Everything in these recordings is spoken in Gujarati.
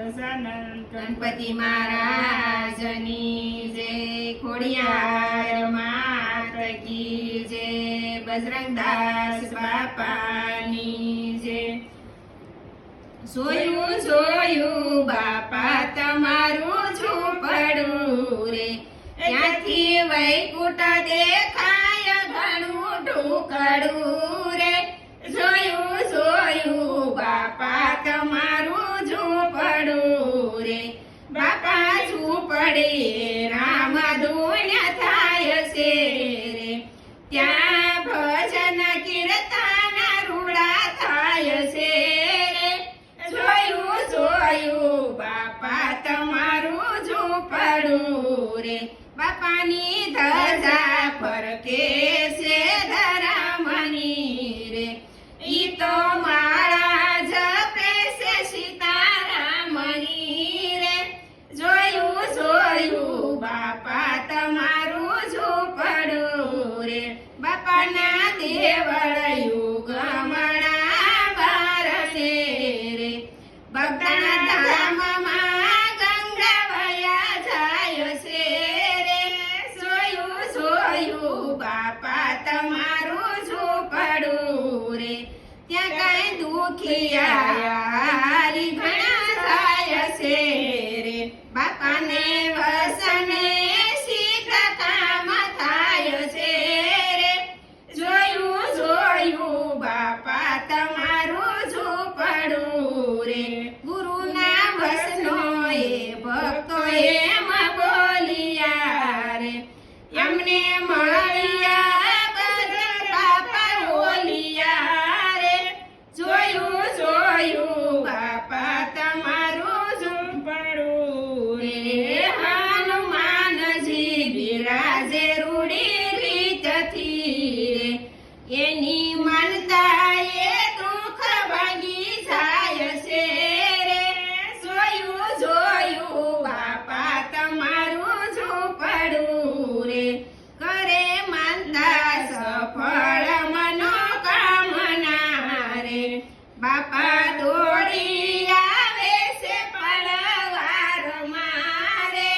ગણપતિ મહારાજની જે ખોડિયાર માત જય બજરંગદાસ બાપાની જે જોયું જોયું બાપા તમારું ઝૂંપડું રે. ત્યાંથી વૈકુટ દેખાય ઘણું ઢોકળું. ત્યાં ભજન કીર્તન રૂડા થાય છે. જોયું જોયું, બાપા તમારું ઝૂંપડું રે. બાપાની ધજા પર કે છે ધરામણી રે. ઈ તો બાપાના દેવળ યુગમણા બારસે રે બગદાણા ધામમાં ગંગા વયા જાય છે રે જોયું જોયું બાપા તમારું ઝૂંપડું રે? ત્યાં કઈ દુખિયારી My. બાપા દોડી આવે છે પળવાર મારે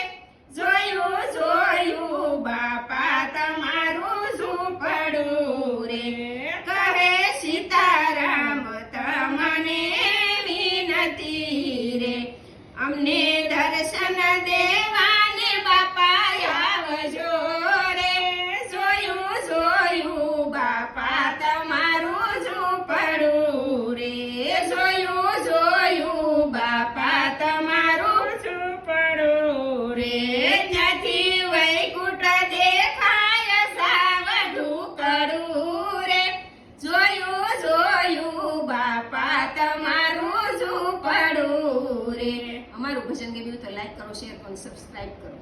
જોયું જોયું બાપા તમારું ઝૂંપડું રે કહે સીતારામ તમને વિનતી રે અમને રે અમારું ભજન ગમ્યું તો લાઈક કરો શેર કરો સબસ્ક્રાઈબ કરો.